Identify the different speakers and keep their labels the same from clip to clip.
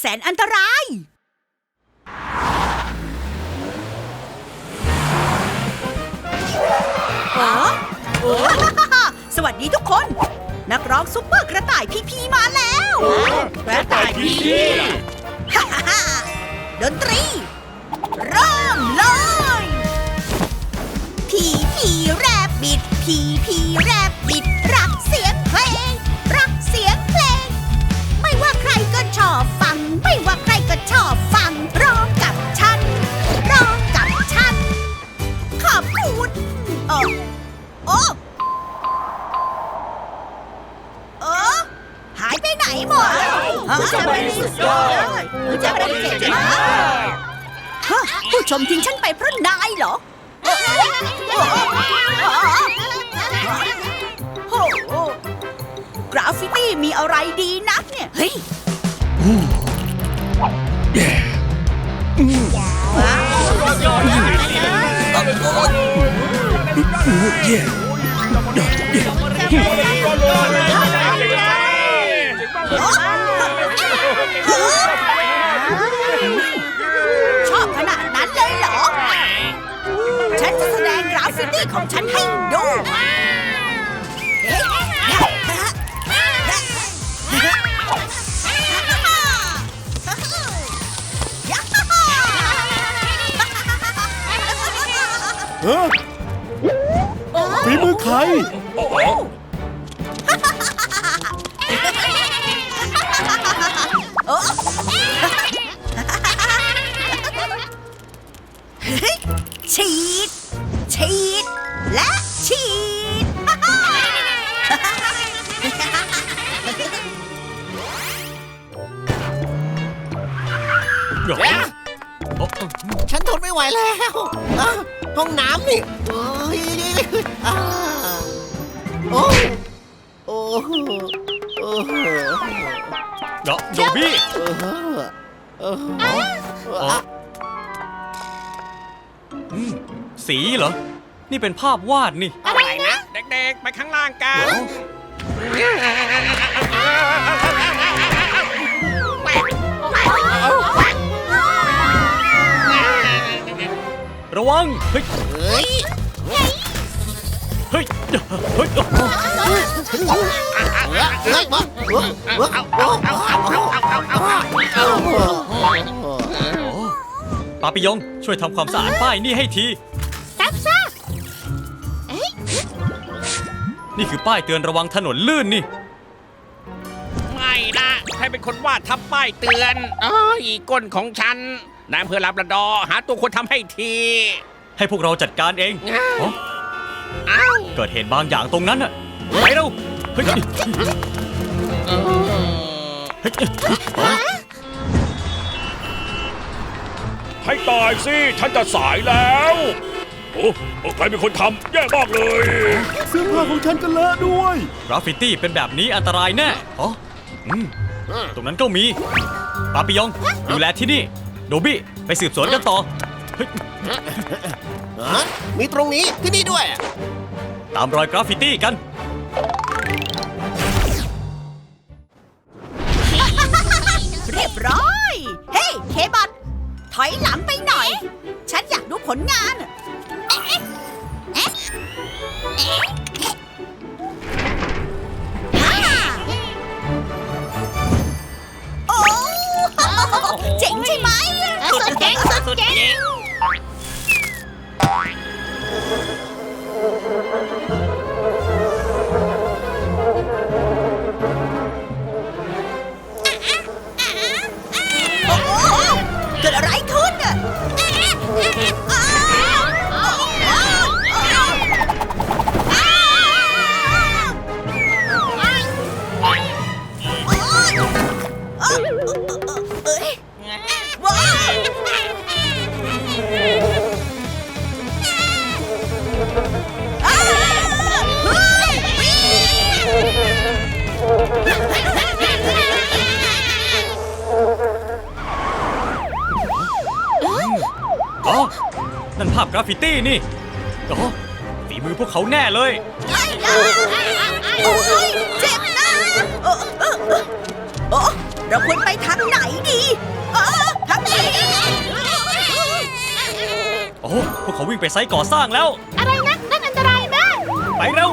Speaker 1: แสนอันตราย อ๋อโอ้สวัสดีทุกคน นักร้องซุปเปอร์กระต่ายพีพีมาแล้ว
Speaker 2: กระต่ายพี่
Speaker 1: ฮ่าฮ่าฮ่าดนตรี เริ่มเลย พีพีแรบบิด พีพีแรบ หายไหนหมดฮะจะไม่สุดยอดจะไม่เจ๋งมากฮะผู้ชมทิ้งฉันไปเพราะนายเหรอโอ้โหกราฟฟิตี้มีอะไรดีนักเนี่ย เฮ้ยว้าว ชอบขนาดนั้นเลยเหรอ ฉันจะแสดงกราฟฟิตี้ของฉันให้ดูเอ๊ะยาฮู
Speaker 3: เออฝีมือใคร
Speaker 1: ฉั
Speaker 2: นทนไม่ไหวแล้วอะห้องน้ำนี่โอ้ยอ่าโอ้โอ้โอ้
Speaker 3: เนาะโดบี้
Speaker 2: เออเออ
Speaker 3: อ๋ออืมสีเหรอ นี่เป็นภาพวาดนี่
Speaker 4: อะไรนะ เด็กๆ ไปข้างล่างกัน
Speaker 3: วัง เฮ้ย
Speaker 2: เฮ้ย
Speaker 3: เฮ้ย เฮ้ย
Speaker 2: เฮ้ยมา
Speaker 3: ปาปิยงช่วยทำความสะอาดป้ายนี่ให้ที
Speaker 1: รับทราบ
Speaker 3: นี่คือป้ายเตือนระวังถนนลื่นนี่
Speaker 4: ไม่นะ ใครเป็นคนวาดทับป้ายเตือนอ๋ออีก้นของฉัน นายอำเภอลาบราดอร์หาตัวคนทำให้ที
Speaker 3: ให้พวกเราจัดการเอง
Speaker 4: อ้าว
Speaker 3: อ๋อ
Speaker 4: อ้าว
Speaker 3: เกิดเหตุบางอย่างตรงนั้นน่ะไปเร็วเฮ้ยเฮ้ย
Speaker 5: ให้ตายสิ ฉันจะสายแล้ว โอ้โอ้ใครเป็นคนทำแย่มากเลย
Speaker 3: เสื้อผ้าของฉันก็เลอะด้วย กราฟฟิตี้เป็นแบบนี้อันตรายแน่อ๋ออืมตรงนั้นก็มีปาปิยอง ดูแลที่นี่ โดบี้ไปสืบสวนกันต่อเฮ้ย
Speaker 2: ฮะมีตรงนี้ที่นี่ด้วย
Speaker 3: ตามรอยกราฟฟิตี้กัน
Speaker 1: เรียบร้อย เฮ้ย เคบัตถอยหลังไปหน่อย ฉันอยากดูผลงาน เอ๊ะ เอ๊ะ เอ๊ะ อ๋อ นั่
Speaker 3: นภาพกราฟฟิตี้นี่อ๋อฝีมือพวกเขาแน่เลย
Speaker 1: ไอ้ยาโอ้ยเจ็บนะโอ้โอ้โอ้เราควรไปทางไหนดีเออทางนี้
Speaker 3: โอ้ พวกเขาวิ่งไปไซต์ก่อสร้างแล้ว
Speaker 1: อะไรนะนั่นอันตรายมาก
Speaker 3: ไปเร็ว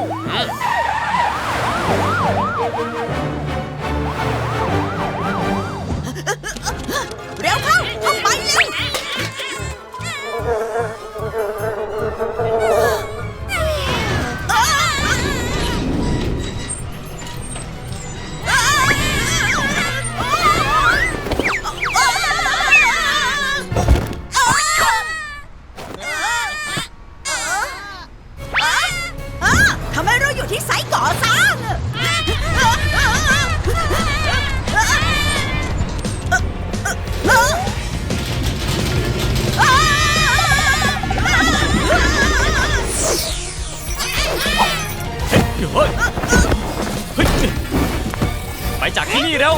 Speaker 3: เฮ้ยเฮ้ยไปจากที่นี่เร็ว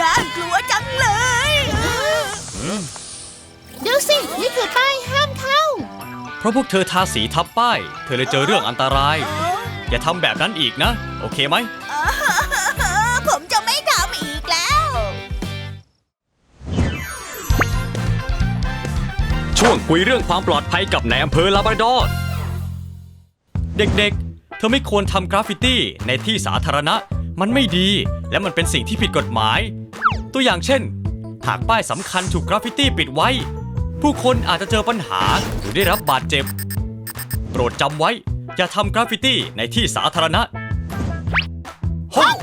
Speaker 1: น่ากลัวจังเลยดูสิ นี่คือป้ายห้ามเข้า
Speaker 3: เพราะพวกเธอทาสีทับป้าย เธอเลยเจอเรื่องอันตราย อย่าทำแบบนั้นอีกนะ โอเคไหม
Speaker 1: ผมจะไม่ทำอีกแล้ว
Speaker 3: ช่วงคุยเรื่องความปลอดภัยกับนายอำเภอลาบราดอร์ เด็กๆ เธอไม่ควรทำกราฟฟิตี้ในที่สาธารณะ มันไม่ดี และมันเป็นสิ่งที่ผิดกฎหมาย ตัวอย่างเช่น หากป้ายสำคัญถูกกราฟฟิตี้ปิดไว้ ผู้คนอาจจะเจอปัญหาหรือได้รับบาดเจ็บ โปรดจำไว้ อย่าทำกราฟฟิตี้ในที่สาธารณะห้อง